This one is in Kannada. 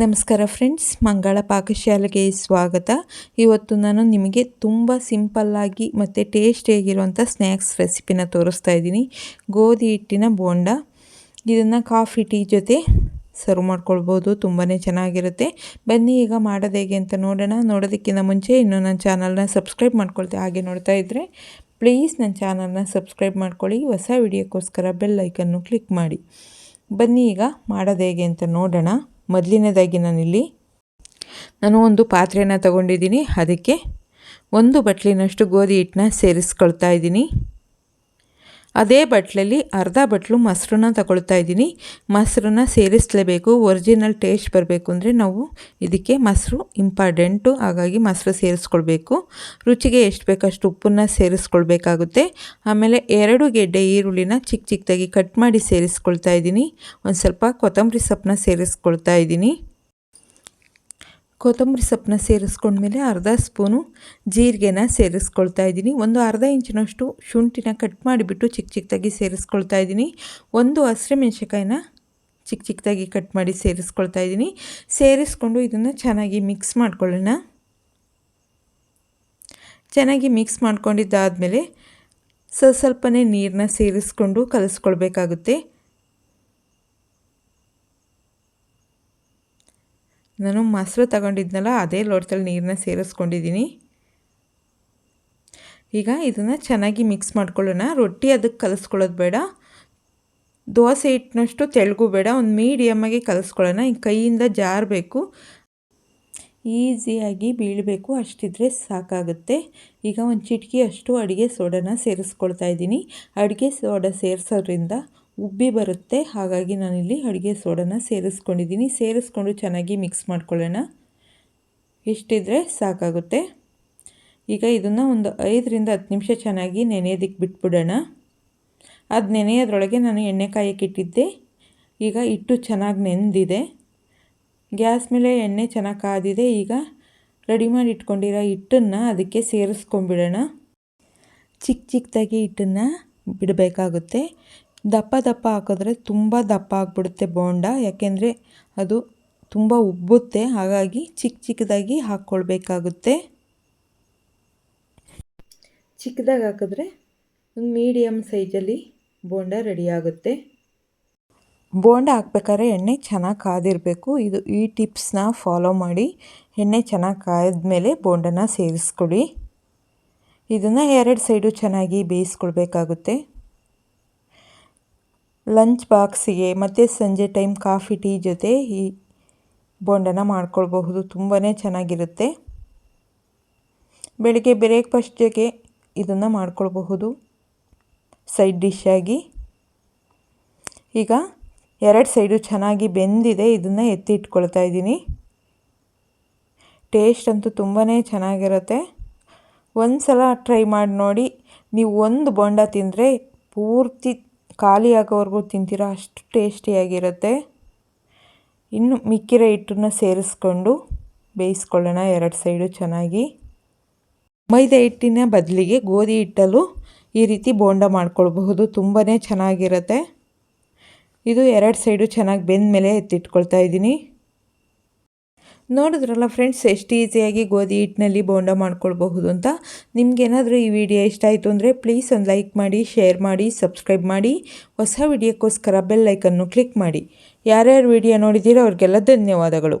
ನಮಸ್ಕಾರ ಫ್ರೆಂಡ್ಸ್, ಮಂಗಳ ಪಾಕಶಾಲೆಗೆ ಸ್ವಾಗತ. ಇವತ್ತು ನಾನು ನಿಮಗೆ ತುಂಬ ಸಿಂಪಲ್ಲಾಗಿ ಮತ್ತು ಟೇಸ್ಟಿಯಾಗಿರುವಂಥ ಸ್ನ್ಯಾಕ್ಸ್ ರೆಸಿಪಿನ ತೋರಿಸ್ತಾ ಇದ್ದೀನಿ. ಗೋಧಿ ಹಿಟ್ಟಿನ ಬೋಂಡ. ಇದನ್ನು ಕಾಫಿ ಟೀ ಜೊತೆ ಸರ್ವ್ ಮಾಡ್ಕೊಳ್ಬೋದು ತುಂಬಾ ಚೆನ್ನಾಗಿರುತ್ತೆ. ಬನ್ನಿ, ಈಗ ಮಾಡೋದು ಹೇಗೆ ಅಂತ ನೋಡೋಣ. ನೋಡೋದಕ್ಕಿಂತ ಮುಂಚೆ ಇನ್ನೂ ನನ್ನ ಚಾನಲ್ನ ಸಬ್ಸ್ಕ್ರೈಬ್ ಮಾಡ್ಕೊಳ್ತೆ ಹಾಗೆ ನೋಡ್ತಾ ಇದ್ದರೆ ಪ್ಲೀಸ್ ನನ್ನ ಚಾನಲ್ನ ಸಬ್ಸ್ಕ್ರೈಬ್ ಮಾಡ್ಕೊಳ್ಳಿ. ಹೊಸ ವಿಡಿಯೋಕ್ಕೋಸ್ಕರ ಬೆಲ್ ಐಕನ್ನು ಕ್ಲಿಕ್ ಮಾಡಿ. ಬನ್ನಿ, ಈಗ ಮಾಡೋದು ಹೇಗೆ ಅಂತ ನೋಡೋಣ. ಮೊದಲನೇದಾಗಿ ನಾನಿಲ್ಲಿ ನಾನು ಒಂದು ಪಾತ್ರೆಯನ್ನು ತಗೊಂಡಿದ್ದೀನಿ. ಅದಕ್ಕೆ ಒಂದು ಬಟ್ಲಿನಷ್ಟು ಗೋಧಿ ಹಿಟ್ಟನ್ನ ಸೇರಿಸ್ಕೊಳ್ತಾ ಇದ್ದೀನಿ. ಅದೇ ಬಟ್ಲಲ್ಲಿ ಅರ್ಧ ಬಟ್ಲು ಮೊಸರನ್ನ ತಗೊಳ್ತಾ ಇದ್ದೀನಿ. ಮೊಸರನ್ನ ಸೇರಿಸಲೇಬೇಕು. ಒರಿಜಿನಲ್ ಟೇಸ್ಟ್ ಬರಬೇಕು ಅಂದರೆ ನಾವು ಇದಕ್ಕೆ ಮೊಸರು ಇಂಪಾರ್ಟೆಂಟು. ಹಾಗಾಗಿ ಮೊಸರು ಸೇರಿಸ್ಕೊಳ್ಬೇಕು. ರುಚಿಗೆ ಎಷ್ಟು ಬೇಕಷ್ಟು ಉಪ್ಪನ್ನು ಸೇರಿಸ್ಕೊಳ್ಬೇಕಾಗುತ್ತೆ. ಆಮೇಲೆ ಎರಡು ಗೆಡ್ಡೆ ಈರುಳ್ಳಿನ ಚಿಕ್ಕ ಚಿಕ್ಕದಾಗಿ ಕಟ್ ಮಾಡಿ ಸೇರಿಸ್ಕೊಳ್ತಾ ಇದ್ದೀನಿ. ಒಂದು ಸ್ವಲ್ಪ ಕೊತ್ತಂಬರಿ ಸೊಪ್ಪನ್ನ ಸೇರಿಸ್ಕೊಳ್ತಾ ಇದ್ದೀನಿ. ಕೊತ್ತಂಬರಿ ಸೊಪ್ಪನ್ನ ಸೇರಿಸ್ಕೊಂಡ್ಮೇಲೆ ಅರ್ಧ ಸ್ಪೂನು ಜೀರಿಗೆನ ಸೇರಿಸ್ಕೊಳ್ತಾ ಇದ್ದೀನಿ. ಒಂದು ಅರ್ಧ ಇಂಚಿನಷ್ಟು ಶುಂಠಿನ ಕಟ್ ಮಾಡಿಬಿಟ್ಟು ಚಿಕ್ಕ ಚಿಕ್ಕದಾಗಿ ಸೇರಿಸ್ಕೊಳ್ತಾ ಇದ್ದೀನಿ. ಒಂದು ಹಸಿರು ಮೆಣಸಿಕಾಯಿನ ಚಿಕ್ಕ ಚಿಕ್ಕದಾಗಿ ಕಟ್ ಮಾಡಿ ಸೇರಿಸ್ಕೊಳ್ತಾ ಇದ್ದೀನಿ. ಸೇರಿಸ್ಕೊಂಡು ಇದನ್ನು ಚೆನ್ನಾಗಿ ಮಿಕ್ಸ್ ಮಾಡ್ಕೊಳ್ಳೋಣ. ಚೆನ್ನಾಗಿ ಮಿಕ್ಸ್ ಮಾಡ್ಕೊಂಡಿದ್ದಾದಮೇಲೆ ಸ್ವಲ್ಪ ಸ್ವಲ್ಪನೇ ನೀರನ್ನ ಸೇರಿಸ್ಕೊಂಡು ಕಲಿಸ್ಕೊಳ್ಬೇಕಾಗುತ್ತೆ. ನಾನು ಮೊಸರು ತಗೊಂಡಿದ್ನಲ್ಲ, ಅದೇ ಲೋಟದಲ್ಲಿ ನೀರನ್ನ ಸೇರಿಸ್ಕೊಂಡಿದ್ದೀನಿ. ಈಗ ಇದನ್ನು ಚೆನ್ನಾಗಿ ಮಿಕ್ಸ್ ಮಾಡ್ಕೊಳ್ಳೋಣ. ರೊಟ್ಟಿ ಅದಕ್ಕೆ ಕಲಿಸ್ಕೊಳ್ಳೋದು ಬೇಡ. ದೋಸೆ ಹಿಟ್ಟಿನಷ್ಟು ತೆಳಗು ಬೇಡ. ಒಂದು ಮೀಡಿಯಮ್ಮಾಗಿ ಕಲಿಸ್ಕೊಳ್ಳೋಣ. ಈಗ ಕೈಯಿಂದ ಜಾರಬೇಕು. ಈಸಿಯಾಗಿ ಬೀಳಬೇಕು. ಅಷ್ಟಿದ್ರೆ ಸಾಕಾಗುತ್ತೆ. ಈಗ ಒಂದು ಚಿಟಕಿ ಅಷ್ಟು ಅಡುಗೆ ಸೋಡಾನ ಸೇರಿಸ್ಕೊಳ್ತಾ ಇದ್ದೀನಿ. ಅಡುಗೆ ಸೋಡಾ ಸೇರಿಸೋದ್ರಿಂದ ಉಬ್ಬಿ ಬರುತ್ತೆ. ಹಾಗಾಗಿ ನಾನಿಲ್ಲಿ ಅಡುಗೆ ಸೋಡನ್ನು ಸೇರಿಸ್ಕೊಂಡಿದ್ದೀನಿ. ಸೇರಿಸ್ಕೊಂಡು ಚೆನ್ನಾಗಿ ಮಿಕ್ಸ್ ಮಾಡ್ಕೊಳ್ಳೋಣ. ಇಷ್ಟಿದ್ರೆ ಸಾಕಾಗುತ್ತೆ. ಈಗ ಇದನ್ನು ಒಂದು ಐದರಿಂದ ಹತ್ತು ನಿಮಿಷ ಚೆನ್ನಾಗಿ ನೆನೆಯೋದಕ್ಕೆ ಬಿಟ್ಬಿಡೋಣ. ಅದು ನೆನೆಯೋದ್ರೊಳಗೆ ನಾನು ಎಣ್ಣೆ ಕಾಯಕ್ಕೆ ಇಟ್ಟಿದ್ದೆ. ಈಗ ಹಿಟ್ಟು ಚೆನ್ನಾಗಿ ನೆಂದಿದೆ. ಗ್ಯಾಸ್ ಮೇಲೆ ಎಣ್ಣೆ ಚೆನ್ನಾಗಿ ಕಾದಿದೆ. ಈಗ ರೆಡಿ ಮಾಡಿ ಇಟ್ಕೊಂಡಿರೋ ಹಿಟ್ಟನ್ನು ಅದಕ್ಕೆ ಸೇರಿಸ್ಕೊಂಡ್ಬಿಡೋಣ. ಚಿಕ್ಕ ಚಿಕ್ಕದಾಗಿ ಹಿಟ್ಟನ್ನು ಬಿಡಬೇಕಾಗುತ್ತೆ. ದಪ್ಪ ದಪ್ಪ ಹಾಕಿದ್ರೆ ತುಂಬ ದಪ್ಪ ಆಗಿಬಿಡುತ್ತೆ ಬೋಂಡ. ಯಾಕೆಂದರೆ ಅದು ತುಂಬ ಉಬ್ಬುತ್ತೆ. ಹಾಗಾಗಿ ಚಿಕ್ಕ ಚಿಕ್ಕದಾಗಿ ಹಾಕ್ಕೊಳ್ಬೇಕಾಗುತ್ತೆ. ಚಿಕ್ಕದಾಗಿ ಹಾಕಿದ್ರೆ ಒಂದು ಮೀಡಿಯಮ್ ಸೈಜಲ್ಲಿ ಬೋಂಡ ರೆಡಿ ಆಗುತ್ತೆ. ಬೋಂಡ ಹಾಕ್ಬೇಕಾದ್ರೆ ಎಣ್ಣೆ ಚೆನ್ನಾಗಿ ಕಾದಿರಬೇಕು. ಇದು ಈ ಟಿಪ್ಸ್ನ ಫಾಲೋ ಮಾಡಿ ಎಣ್ಣೆ ಚೆನ್ನಾಗಿ ಕಾಯ್ದ ಬೋಂಡನ ಸೇರಿಸ್ಕೊಳ್ಳಿ. ಇದನ್ನು ಎರಡು ಸೈಡು ಚೆನ್ನಾಗಿ ಬೇಯಿಸ್ಕೊಳ್ಬೇಕಾಗುತ್ತೆ. ಲಂಚ್ ಬಾಕ್ಸಿಗೆ ಮತ್ತು ಸಂಜೆ ಟೈಮ್ ಕಾಫಿ ಟೀ ಜೊತೆ ಈ ಬೋಂಡನ ಮಾಡ್ಕೊಳ್ಬಹುದು. ತುಂಬಾ ಚೆನ್ನಾಗಿರುತ್ತೆ. ಬೆಳಗ್ಗೆ ಬ್ರೇಕ್ಫಾಸ್ಟ್ ಜೊತೆ ಇದನ್ನು ಮಾಡ್ಕೊಳ್ಬಹುದು. ಸೈಡ್ ಡಿಶ್ಶಾಗಿ ಈಗ ಎರಡು ಸೈಡು ಚೆನ್ನಾಗಿ ಬೆಂದಿದೆ, ಇದನ್ನು ಎತ್ತಿ ಇಟ್ಕೊಳ್ತಾ ಇದ್ದೀನಿ. ಟೇಸ್ಟ್ ಅಂತೂ ತುಂಬಾ ಚೆನ್ನಾಗಿರುತ್ತೆ. ಒಂದು ಸಲ ಟ್ರೈ ಮಾಡಿ ನೋಡಿ, ನೀವು ಒಂದು ಬೋಂಡ ತಿಂದರೆ ಪೂರ್ತಿ ಖಾಲಿ ಆಗೋವರೆಗೂ ತಿಂತೀರ? ಅಷ್ಟು ಟೇಸ್ಟಿಯಾಗಿರುತ್ತೆ. ಇನ್ನು ಮಿಕ್ಕಿರೋ ಹಿಟ್ಟನ್ನು ಸೇರಿಸ್ಕೊಂಡು ಬೇಯಿಸ್ಕೊಳ್ಳೋಣ ಎರಡು ಸೈಡು ಚೆನ್ನಾಗಿ. ಮೈದಾ ಹಿಟ್ಟಿನ ಬದಲಿಗೆ ಗೋಧಿ ಹಿಟ್ಟಲು ಈ ರೀತಿ ಬೋಂಡ ಮಾಡ್ಕೊಳ್ಬಹುದು. ತುಂಬಾ ಚೆನ್ನಾಗಿರುತ್ತೆ. ಇದು ಎರಡು ಸೈಡು ಚೆನ್ನಾಗಿ ಬೆಂದ ಮೇಲೆ ಎತ್ತಿಟ್ಕೊಳ್ತಾ ಇದ್ದೀನಿ. ನೋಡಿದ್ರಲ್ಲ ಫ್ರೆಂಡ್ಸ್ ಎಷ್ಟು ಈಸಿಯಾಗಿ ಗೋಧಿ ಹಿಟ್ಟಿನಲ್ಲಿ ಬೋಂಡ ಮಾಡ್ಕೊಳ್ಬಹುದು ಅಂತ? ನಿಮಗೇನಾದರೂ ಈ ವಿಡಿಯೋ ಇಷ್ಟ ಆಯಿತು ಅಂದರೆ ಪ್ಲೀಸ್ ಒಂದು ಲೈಕ್ ಮಾಡಿ ಶೇರ್ ಮಾಡಿ ಸಬ್ಸ್ಕ್ರೈಬ್ ಮಾಡಿ. ಹೊಸ ವಿಡಿಯೋಕ್ಕೋಸ್ಕರ ಬೆಲ್ ಲೈಕನ್ನು ಕ್ಲಿಕ್ ಮಾಡಿ. ಯಾರ್ಯಾರು ವಿಡಿಯೋ ನೋಡಿದ್ದೀರೋ ಅವ್ರಿಗೆಲ್ಲ ಧನ್ಯವಾದಗಳು.